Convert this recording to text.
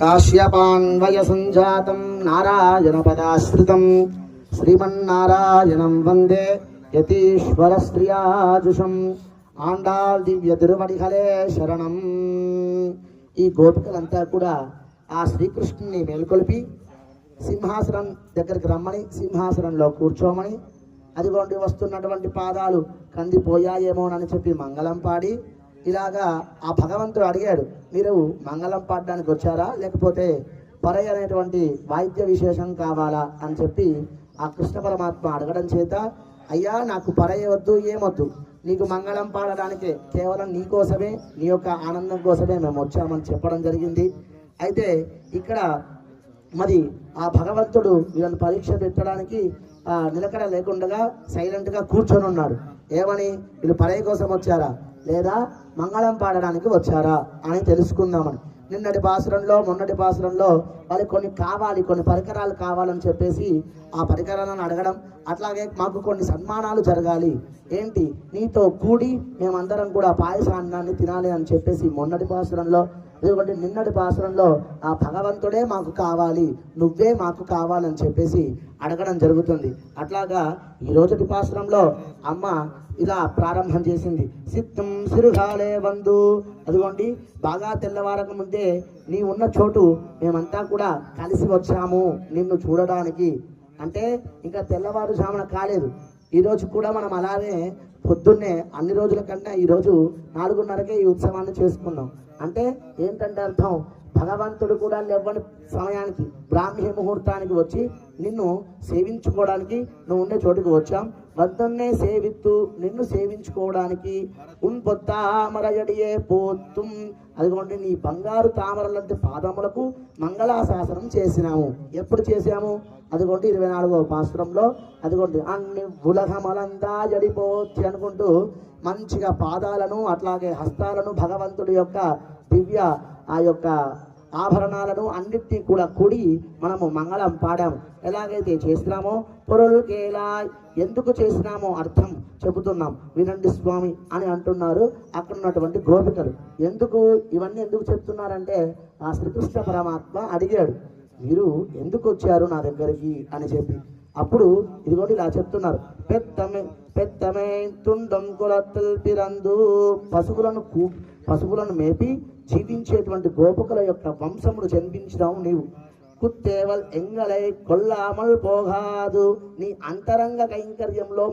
కాశ్యపాన్వయ సంజాతం నారాయణ పదాశ్రితం శ్రీమన్నారాయణం వందే యతీశ్వర ఆండాల్ దివ్య తిరుమణిహలే శరణం ఈ గోపికలంతా కూడా ఆ శ్రీకృష్ణుని మేల్కొల్పి సింహాసనం దగ్గరికి రమ్మని సింహాసనంలో కూర్చోమని అదిగోండి వస్తున్నటువంటి పాదాలు కందిపోయాయేమోనని చెప్పి మంగళం పాడి ఇలాగా ఆ భగవంతుడు అడిగాడు మీరు మంగళం పాడడానికి వచ్చారా? లేకపోతే పరై అనేటువంటి వాయిద్య విశేషం కావాలా? అని చెప్పి ఆ కృష్ణ పరమాత్మ అడగడం చేత అయ్యా నాకు పరయ వద్దు ఏమొద్దు? నీకు మంగళం పాడడానికే కేవలం నీ కోసమే నీ యొక్క ఆనందం కోసమే మేము వచ్చామని చెప్పడం జరిగింది. అయితే ఇక్కడ మరి ఆ భగవంతుడు వీళ్ళని పరీక్ష పెట్టడానికి ఆ నిలకడ లేకుండా సైలెంట్గా కూర్చొని ఉన్నాడు ఏమని? వీళ్ళు పరయ కోసం వచ్చారా? లేదా మంగళం పాడడానికి వచ్చారా అని తెలుసుకుందామని. నిన్నటి పాసురంలో మొన్నటి పాసురంలో వాళ్ళకి కొన్ని కావాలి కొన్ని పరికరాలు కావాలని చెప్పేసి ఆ పరికరాలను అడగడం అట్లాగే మాకు కొన్ని సన్మానాలు జరగాలి. ఏంటి? నీతో కూడి మేమందరం కూడా పాయసాన్నాన్ని తినాలి అని చెప్పేసి మొన్నటి పాసురంలో ఎందుకంటే నిన్నటి పాసురంలో ఆ భగవంతుడే మాకు కావాలి నువ్వే మాకు కావాలని చెప్పేసి అడగడం జరుగుతుంది. అట్లాగా ఈ రోజుటి అమ్మ ఇలా ప్రారంభం చేసింది. సిద్ధం సిరుగాలే వందు. అదిగోండి బాగా తెల్లవారక ముందే నీ ఉన్న చోటు మేమంతా కూడా కలిసి వచ్చాము నిన్ను చూడడానికి. అంటే ఇంకా తెల్లవారుజామున కాలేదు. ఈరోజు కూడా మనం అలానే పొద్దున్నే అన్ని రోజుల కంటే ఈరోజు నాలుగున్నరకే ఈ ఉత్సవాన్ని చేసుకున్నాం. అంటే ఏంటంటే అర్థం? భగవంతుడు కూడా లేవని సమయానికి బ్రాహ్మీ ముహూర్తానికి వచ్చి నిన్ను సేవించుకోవడానికి నువ్వు ఉండే చోటుకు వచ్చాం. వద్దన్నే సేవిత్తు నిన్ను సేవించుకోవడానికి ఉన్ పొత్తామరయడియే పోతుం అదిగోండి నీ బంగారు తామరలంటి పాదములకు మంగళాశాసనం చేసినాము. ఎప్పుడు చేసాము అదిగోండి ఇరవై నాలుగవ పాశ్రంలో. అదిగోండి అన్ని ఉలహమలంతా జడిపోవచ్చు అనుకుంటూ మంచిగా పాదాలను అట్లాగే హస్తాలను భగవంతుడి యొక్క దివ్య ఆ యొక్క ఆభరణాలను అన్నిటినీ కూడా కూడి మనము మంగళం పాడాము. ఎలాగైతే చేసినామో పొరలుకేలా ఎందుకు చేసినామో అర్థం చెబుతున్నాం. వినండి స్వామి అని అంటున్నారు అక్కడ ఉన్నటువంటి గోపికలు. ఎందుకు? ఇవన్నీ ఎందుకు చెప్తున్నారంటే ఆ శ్రీకృష్ణ పరమాత్మ అడిగాడు మీరు ఎందుకు వచ్చారు నా దగ్గరికి? అని చెప్పి. అప్పుడు ఇదిగోటి ఇలా చెప్తున్నారు పెద్దమే పెద్దమే తుండం కుల పిరందు. పశువులను కూ పశువులను మేపి జీవించేటువంటి గోపకుల యొక్క వంశముడు జన్మించడం నీవు. కుత్తేవల్ ఎంగలై కొల్లామల్ పోగాదు నీ అంతరంగ కైంకర్యంలో